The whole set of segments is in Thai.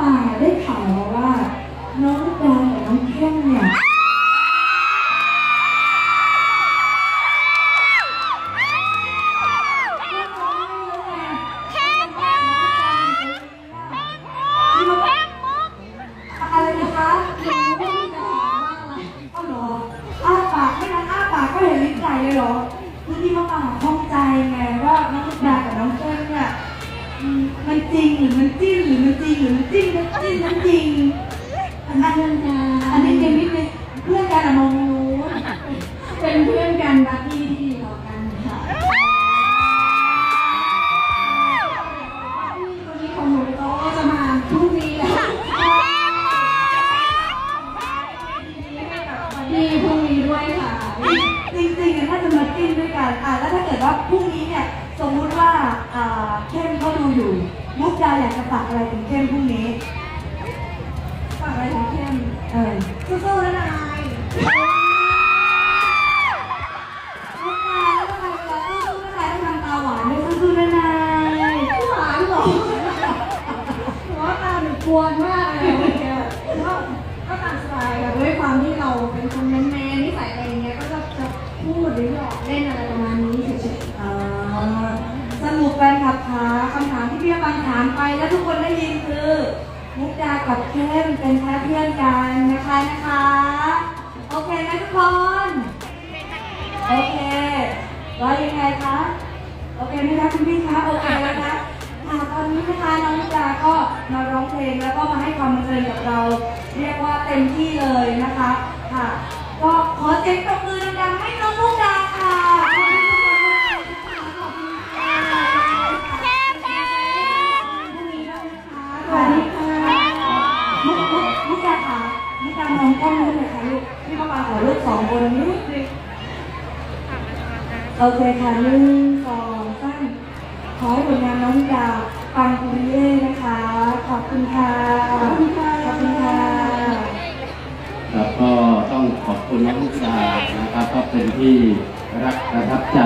มาได้ข่าวมาว่า น้องดาวกับน้องแข้มเนี่ยอะไรนะคะหค่มีปัญหามากละเอาเหรออาปากไม่งั้นอาปากก็เห็นลิ้นไก่เลยเหรอคือที่มาปากคล่องใจ จริงหรือมันจิ้นหรือมันจริงหรือมันจิ้นมันจิ้นมันจริงอันนั้นอันนี้ยังนิดนึงเพื่อนกันอะมองรู้เป็นเพื่อนกันรักที่ที่ดีต่อกันค่ะพี่คนนี้ของหนูเขาก็จะมาพรุ่งนี้แล้วพี่พรุ่งนี้ด้วยค่ะจริงๆอะถ้าจะมาจิ้นด้วยกันอะแล้วถ้าเกิดว่าพรุ่งนี้เนี่ยสมมุติว่าอ่าเข้มเขาดูอยู่ มุกดาอยากจะฝากอะไรถึงเข้มพรุ่งนี้ ฝากอะไรถึงเข้มเออสู้ๆนะนายมุกดาแล้วก็ใครจะสู้ๆนะใครต้องทำตาหวานด้วยสู้ๆนะนายหวานเหรอหนูว่าตาหนูกวนมากเลยเมื่อกี้ก็ก็ตามสไตล์ค่ะด้วยความที่เราเป็นคนแมนๆนิสัยอะไรอย่างเงี้ยก็จะจะพูดหรือหยอกเล่นอะไรประมาณนี้เฉยๆ อ่าสรุปแฟนคลับคะคำถามที่พี่ปันถามไปแล้วทุกคนได้ยินคือ มุ กับเข้มเป็นแค่เพื่อนกันนะคะนะคะ โอเคไหมทุกคน โอเคว่ายังไงคะ โอเคไหมคะคุณพี่คะ โอเคแล้วนะค่ะตอนนี้นะคะน้องมุกดาก็มาร้องเพลงแล้วก็มาให้ความบันเทิงกับเรา เรียกว่าเต็มที่เลยนะคะ ค่ะ ก็ขอเสียงปรบมือดังๆให้น้องมุกดาามองกล้องนู้นเลยค่ะลูกพี่ป้าปาขอลูกสองคนนิดนึงโอเคค่ะหนึ่งสองสามขอให้ผลงานน้องดาวปังปุริเย่นะคะ ขอบคุณค่ะ ขอบคุณค่ะ ขอบคุณค่ะครับก็ต้องขอบคุณน้องลูกดานะครับก็เป็นที่รักประทับใจ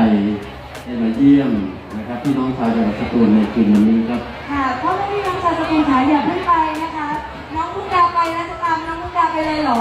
ได้มาเยี่ยมนะครับพี่น้องชาวจังหวัดสตูลในคืนวันนี้ครับ ค่ะพ่อแม่พี่น้องชาวสกุลขาอย่าเพิ่งไปนะคะ เลยเหรอ